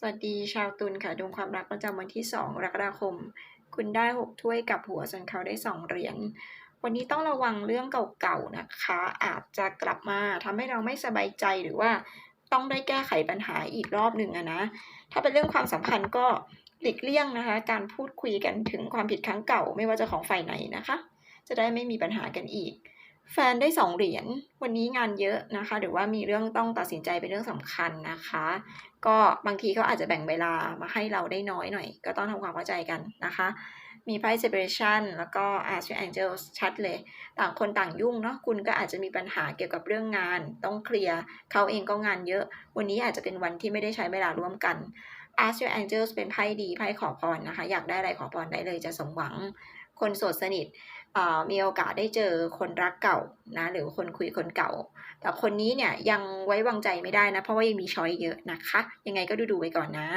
สวัสดีชาวตุลค่ะดวงความรักประจำวันที่ 2 กรกฎาคม คุณได้ 6 ถ้วยกับหัวส่วนเขาได้ 2 เหรียญวันนี้ต้องระวังเรื่องเก่าๆนะคะ อาจจะกลับมาทำให้เราไม่สบายใจหรือว่าต้องได้แก้ไขปัญหาอีกรอบหนึ่งนะ ถ้าเป็นเรื่องความสัมพันธ์ก็หลีกเลี่ยงนะคะ การพูดคุยกันถึงความผิดครั้งเก่าไม่ว่าจะของฝ่ายไหนนะคะ จะได้ไม่มีปัญหากันอีก แฟนได้สองเหรียญวันนี้งานเยอะนะคะ หรือว่ามีเรื่องต้องตัดสินใจเป็นเรื่องสำคัญนะคะ ก็บางทีเขาอาจจะแบ่งเวลามาให้เราได้น้อยหน่อย ก็ต้องทำความเข้าใจกันนะคะ มีไพ่ separation แล้วก็ Archangel Angels ชัดเลย ต่างคนต่างยุ่งเนาะคุณก็อาจจะมีปัญหาเกี่ยวกับเรื่องงาน ต้องเคลียร์เขาเองก็งานเยอะ วันนี้อาจจะเป็นวันที่ไม่ได้ใช้เวลาร่วมกัน Archangel Angels เป็นไพ่ดีไพ่ขอพรนะคะ อยากได้อะไรขอพรได้เลยจะสมหวังคนโสดสนิทมีโอกาสได้เจอคนรักเก่านะหรือคนคุยคนเก่า แต่คนนี้เนี่ยยังไว้วางใจไม่ได้นะ เพราะว่ายังมีช้อยเยอะนะคะ ยังไงก็ดูดูไว้ก่อนนะ